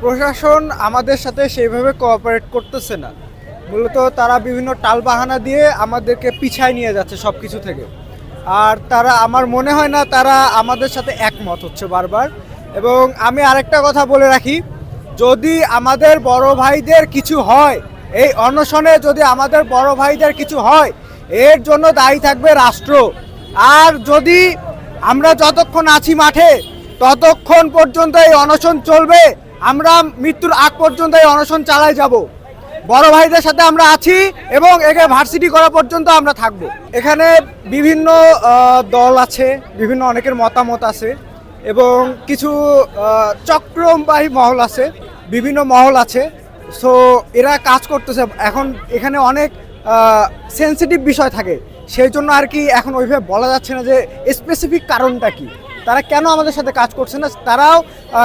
প্রশাসন আমাদের সাথে সেইভাবে কোঅপারেট করতেছে না। মূলত তারা বিভিন্ন টালবাহানা দিয়ে আমাদেরকে পিছায় নিয়ে যাচ্ছে সব কিছু থেকে। আর তারা, আমার মনে হয় না তারা আমাদের সাথে একমত হচ্ছে বারবার। এবং আমি আরেকটা কথা বলে রাখি, যদি আমাদের বড় ভাইদের কিছু হয়, এই অনশনে যদি আমাদের বড় ভাইদের কিছু হয়, এর জন্য দায়ী থাকবে রাষ্ট্র। আর যদি আমরা যতক্ষণ আছি মাঠে, ততক্ষণ পর্যন্ত এই অনশন চলবে আমরা মৃত্যুর আগ পর্যন্ত এই অনশন চালাই যাব। বড় ভাইদের সাথে আমরা আছি এবং একে ভার্সিটি করা পর্যন্ত আমরা থাকব। এখানে বিভিন্ন দল আছে, বিভিন্ন অনেকের মতামত আছে এবং কিছু চক্রবাহী মহল আছে, বিভিন্ন মহল আছে। সো এরা কাজ করতেছে। এখন এখানে অনেক সেন্সিটিভ বিষয় থাকে। সেই জন্য আর কি এখন ওইভাবে বলা যাচ্ছে না যে স্পেসিফিক কারণটা কি। তারা কেন আমাদের সাথে কাজ করছে না? তারাও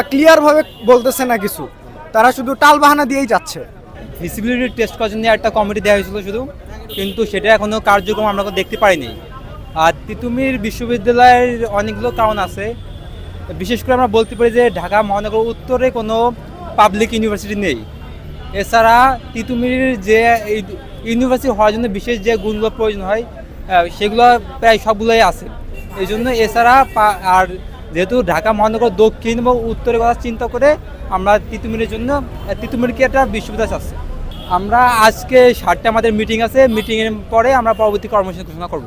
ক্লিয়ারভাবে বলতেছে না কিছু। তারা শুধু টাল বাহানা দিয়েই যাচ্ছে। ভিসিবিলিটি টেস্ট করার জন্য একটা কমিটি দেওয়া হয়েছিল শুধু। কিন্তু সেটা এখনও কার্যক্রম আমরা দেখতে পারিনি। আর তিতুমির বিশ্ববিদ্যালয়ের অনেকগুলো কারণ আছে। বিশেষ করে আমরা বলতে পারি যে ঢাকা মহানগর উত্তরে কোনো পাবলিক ইউনিভার্সিটি নেই। এছাড়া তিতুমির যে ইউনিভার্সিটি হওয়ার জন্য বিশেষ যে গুণগুলো প্রয়োজন হয় সেগুলো প্রায় সবগুলোই আছে। এই জন্য এছাড়া আর যেহেতু ঢাকা মহানগর দক্ষিণ এবং উত্তরের কথা চিন্তা করে আমরা তিতুমিরের জন্য তিতুমিরকে একটা বিশ্ববিদ্যালয় আছে? আমরা আজকে সাতটা আমাদের মিটিং আছে মিটিংয়ের পরে আমরা পরবর্তী কর্মসূচি ঘোষণা করব।